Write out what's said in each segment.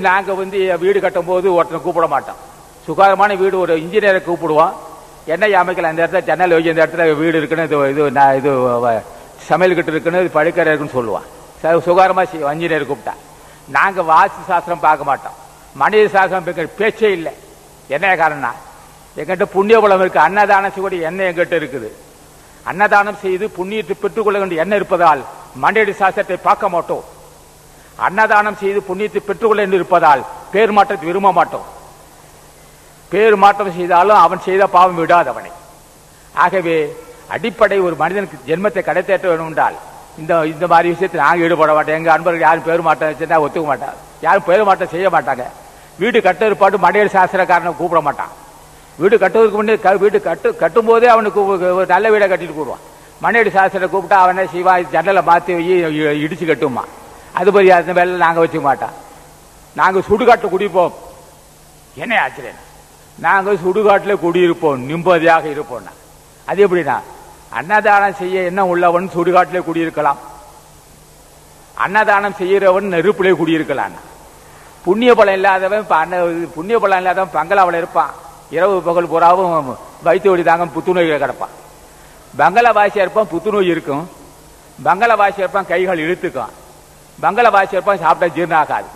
நாங்க வந்து வீடு கட்டும் போது ஒருத்தனை கூப்பிட மாட்டோம். சுகாதாரமான வீடு ஒரு இன்ஜினியரை கூப்பிடுவோம் என்ன அமைக்கல அந்த இடத்துல ஜன்னல் வச்சு இந்த இடத்துல வீடு இருக்குன்னு இது இது நான் இது சமையல் கிட்ட இருக்குன்னு இது படுக்கறை இருக்குன்னு சொல்லுவான். ச- செய்வோம் இன்ஜினியர் கூப்பிட்டா. நாங்க வாஸ்து சாஸ்திரம் பார்க்க மாட்டோம். மனித சாஸ்திரம் பேச்சே இல்லை. என்ன காரணம்னா எங்கிட்ட புண்ணிய குலம் இருக்கு அன்னதானம் செய்யக்கூடிய எண்ணெய் எங்கிட்ட இருக்குது. அன்னதானம் செய்து புண்ணியத்தை பெற்றுக்கொள்ள வேண்டிய எண்ணெய் இருப்பதால் மனித சாஸ்திரத்தை பார்க்க மாட்டோம். அன்னதானம் செய்து புண்ணியத்தை பெற்றுக்கொள்ள என்று இருப்பதால் பேர் மாற்றத்தை விரும்ப மாட்டோம். பேர் மாற்றம் செய்தாலும் அவன் செய்த பாவம் விடாது அவனை. ஆகவே அடிப்படை ஒரு மனிதனுக்கு ஜென்மத்தை கடைத்தேற்ற வேண்டும் என்றால் இந்த இந்த மாதிரி விஷயத்தில் நாங்கள் ஈடுபட மாட்டோம். எங்கள் அன்பர்கள் யாரும் பேர் மாற்றம் வச்சிருந்தா ஒத்துக்க மாட்டாங்க. யாரும் பேர் மாற்றம் செய்ய மாட்டாங்க. வீடு கட்ட பாட்டு மனித சாஸ்திரக்காரனை கூப்பிட மாட்டான். வீடு கட்டுவதற்கு முன்னே க- வீடு கட்டு கட்டும் போதே அவனுக்கு ஒரு நல்ல வீடை கட்டிட்டு கூடுவான் மனையடி சாஸ்திரத்தை கூப்பிட்டா அவனை சிவா ஜன்னலை மாற்றி இடிச்சு கட்டுமா அது மாதிரி வேலை நாங்கள் வச்சுக்க மாட்டோம். நாங்கள் சுடுகாட்டில் குடிப்போம். என்ன ஆச்சரியம். நாங்கள் சுடுகாட்டில் குடியிருப்போம் நிம்மதியாக இருப்போம்னா. அது எப்படின்னா அன்னதானம் செய்ய என்ன உள்ளவன் சுடுகாட்டிலே குடியிருக்கலாம். அன்னதானம் செய்கிறவன் நெருப்பிலே குடியிருக்கலாம் புண்ணிய பலம் இல்லாதவன் அன்ன புண்ணிய பலம் இல்லாதவன் பங்களாவில் இருப்பான். இரவு பகல் புறாவும் வைத்து வழி தாங்க புத்துநோயில் கிடப்பான். பங்களா வாசியா இருப்பான் புத்துநோய் இருக்கும். பங்களா வாசியா இருப்பான் கைகள் இழுத்துக்கும். பங்களா வாசி இருப்பான் சாப்பிட்டா ஜீரணம் ஆகாது.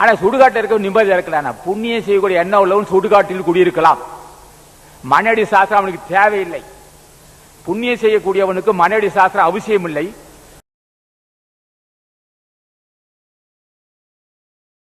ஆனா சுடுகாட்டில் இருக்க நிம்மதியா இருக்கலாம் புண்ணியம் செய்யக்கூடிய எண்ணம் உள்ளவன் சுடுகாட்டில் குடியிருக்கலாம். மனடி சாஸ்திரம் அவனுக்கு தேவையில்லை. புண்ணியம் செய்யக்கூடியவனுக்கு மனடி சாஸ்திரம் அவசியம் இல்லை